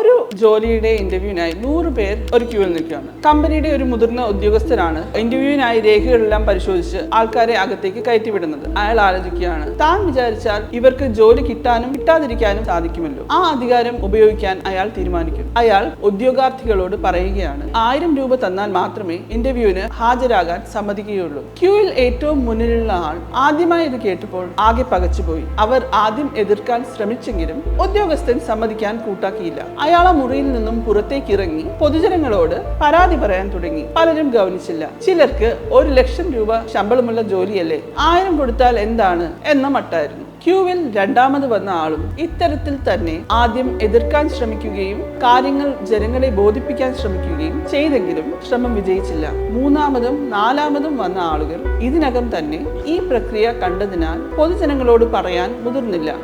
ഒരു ജോലിയുടെ ഇന്റർവ്യൂവിനായി നൂറ് പേർ ഒരു ക്യൂവിൽ നിൽക്കുകയാണ്. കമ്പനിയുടെ ഒരു മുതിർന്ന ഉദ്യോഗസ്ഥരാണ് ഇന്റർവ്യൂവിനായി രേഖകളെല്ലാം പരിശോധിച്ച് ആൾക്കാരെ അകത്തേക്ക് കയറ്റിവിടുന്നത്. അയാൾ ആലോചിക്കുകയാണ് താൻ വിചാരിച്ചാൽ ഇവർക്ക് ജോലി കിട്ടാനും കിട്ടാതിരിക്കാനും സാധിക്കുമല്ലോ. ആ അധികാരം ഉപയോഗിക്കാൻ അയാൾ തീരുമാനിക്കും. അയാൾ ഉദ്യോഗാർത്ഥികളോട് പറയുകയാണ് ആയിരം രൂപ തന്നാൽ മാത്രമേ ഇന്റർവ്യൂവിന് ഹാജരാകാൻ സമ്മതിക്കുകയുള്ളൂ. ക്യൂവിൽ ഏറ്റവും മുന്നിലുള്ള ആൾ ആദ്യമായി ഇത് കേട്ടപ്പോൾ ആകെ പകച്ചുപോയി. അവർ ആദ്യം എതിർക്കാൻ ശ്രമിച്ചെങ്കിലും ഉദ്യോഗസ്ഥൻ സമ്മതിക്കാൻ കൂട്ടാക്കിയില്ല. ആ മുറിയിൽ നിന്നും പുറത്തേക്ക് ഇറങ്ങി പൊതുജനങ്ങളോട് പരാതി പറയാൻ തുടങ്ങി. പലരും ഗവനിച്ചില്ല. ചിലർക്ക് ഒരു ലക്ഷം രൂപ ശമ്പളമുള്ള ജോലിയല്ലേ? ആയിരം കൊടുത്താൽ എന്താണ്? എന്ന മട്ടായിരുന്നു. ക്യൂവിൽ രണ്ടാമത് വന്ന ആളും ഇത്തരത്തിൽ തന്നെ ആദ്യം എതിർക്കാൻ ശ്രമിക്കുകയും കാര്യങ്ങൾ ജനങ്ങളെ ബോധിപ്പിക്കാൻ ശ്രമിക്കുകയും ചെയ്തെങ്കിലും ശ്രമം വിജയിച്ചില്ല. മൂന്നാമതും നാലാമതും വന്ന ആളുകൾ ഇതിനകം തന്നെ ഈ പ്രക്രിയ കണ്ടതിനാൽ പൊതുജനങ്ങളോട് പറയാൻ മുതിർന്നില്ല.